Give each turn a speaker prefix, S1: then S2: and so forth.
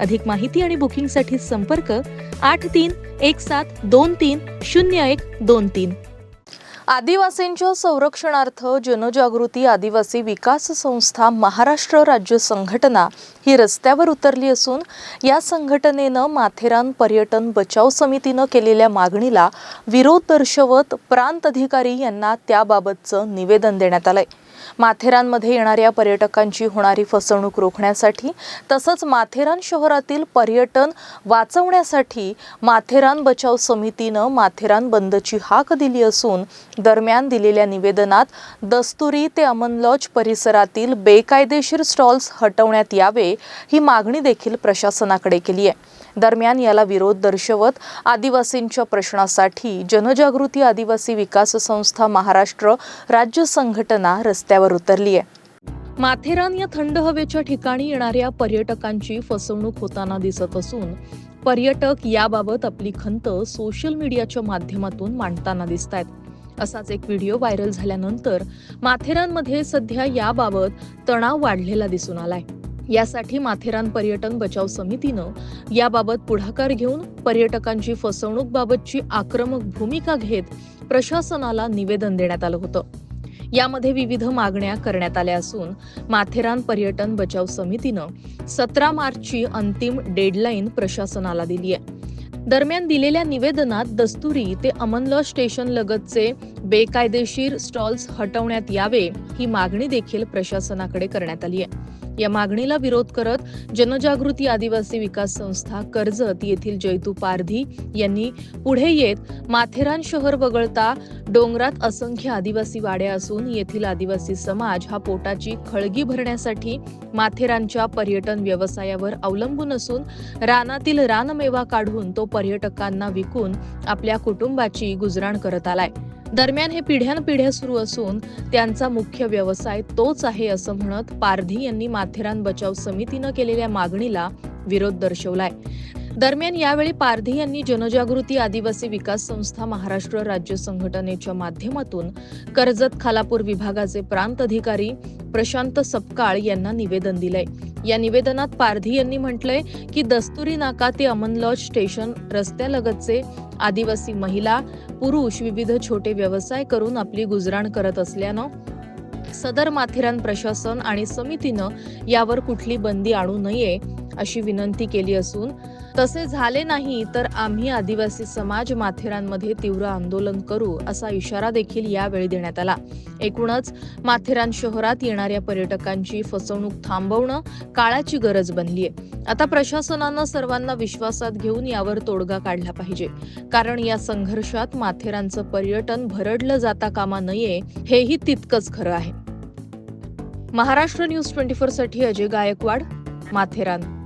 S1: अधिक माहिती आणि बुकिंगसाठी संपर्क आठ तीन एक सात दोन तीन शून्य एक दोन तीन. आदिवासींच्या संरक्षणार्थ जनजागृती आदिवासी विकास संस्था महाराष्ट्र राज्य संघटना ही रस्त्यावर उतरली असून या संघटनेनं माथेरान पर्यटन बचाव समितीनं केलेल्या मागणीला विरोध दर्शवत प्रांत अधिकारी यांना त्याबाबतचं निवेदन देण्यात आलं आहे माथेरानमध्ये येणाऱ्या पर्यटकांची होणारी फसवणूक रोखण्यासाठी तसंच माथेरान शहरातील पर्यटन वाचवण्यासाठी माथेरान बचाव समितीनं माथेरान बंदची हाक दिली असून दरम्यान दिलेल्या निवेदनात दस्तुरी ते अमन लॉज परिसरातील बेकायदेशीर स्टॉल्स हटवण्यात यावे ही मागणी देखील प्रशासनाकडे केली आहे. दरम्यान याला विरोध दर्शवत आदिवासींच्या प्रश्नासाठी जनजागृती आदिवासी विकास संस्था महाराष्ट्र राज्य संघटना रस्ते रस्त्यावर उतरली आहे माथेरान या थंड हवेच्या ठिकाणी येणाऱ्या पर्यटकांची फसवणूक होताना दिसत असून पर्यटक याबाबत आपली खंत सोशल मीडियाच्या माध्यमातून मांडताना दिसत आहेत असाच एक व्हिडिओ व्हायरल झाल्यानंतर माथेरानमध्ये सध्या याबाबत तणाव वाढलेला दिसून आलाय. यासाठी माथेरान पर्यटन बचाव समितीनं याबाबत पुढाकार घेऊन पर्यटकांची फसवणूक बाबतची आक्रमक भूमिका घेत प्रशासनाला निवेदन देण्यात आलं होतं. यामध्ये विविध मागण्या करण्यात आल्या असून माथेरान पर्यटन बचाव समितीनं सतरा मार्चची अंतिम डेडलाईन प्रशासनाला दिली आहे. दरम्यान दिलेल्या निवेदनात दस्तुरी ते अमनलॉ स्टेशन लगतचे बेकायदेशीर स्टॉल्स हटवण्यात यावे ही मागणी देखील प्रशासनाकडे करण्यात आली आहे. या मागणीला विरोध करत जनजागृती आदिवासी विकास संस्था कर्जत येथील जैतू पारधी यांनी पुढे येत माथेरान शहर वगळता डोंगरात असंख्य आदिवासी वाड्या असून येथील आदिवासी समाज हा पोटाची खळगी भरण्यासाठी माथेरानच्या पर्यटन व्यवसायावर अवलंबून असून रानातील रानमेवा काढून तो पर्यटकांना विकून आपल्या कुटुंबाची गुजराण करत आलाय. दरम्यान हे पिढ्यानपिढ्या सुरू असून त्यांचा मुख्य व्यवसाय तोच आहे असं म्हणत पारधी यांनी माथेरान बचाव समितीनं केलेल्या मागणीला विरोध दर्शवलाय. दरम्यान यावेळी पारधी यांनी जनजागृती आदिवासी विकास संस्था महाराष्ट्र राज्य संघटनेच्या माध्यमातून कर्जत खालापूर विभागाचे प्रांत अधिकारी प्रशांत सपकाळ यांना निवेदन दिलंय. या निवेदनात पारधी यांनी म्हटलंय की दस्तुरी नाका ते अमन लॉज स्टेशन रस्त्यालगतचे आदिवासी महिला पुरुष विविध छोटे व्यवसाय करून आपली गुजराण करत असल्यानं सदर माथेरान प्रशासन आणि समितीनं यावर कुठली बंदी आणू नये अशी विनंती केली असून तसे झाले नाही तर आम्ही आदिवासी समाज माथेरानमध्ये तीव्र आंदोलन करू असा इशारा देखील यावेळी देण्यात आला. एकूणच माथेरान शहरात येणाऱ्या पर्यटकांची फसवणूक थांबवणं काळाची गरज बनली आहे आता प्रशासनानं सर्वांना विश्वासात घेऊन यावर तोडगा काढला पाहिजे. कारण या संघर्षात माथेरानचं पर्यटन भरडलं जाता कामा नये हेही तितकंच खरं आहे. महाराष्ट्र न्यूज ट्वेंटी फोरसाठी अजय गायकवाड माथेरान.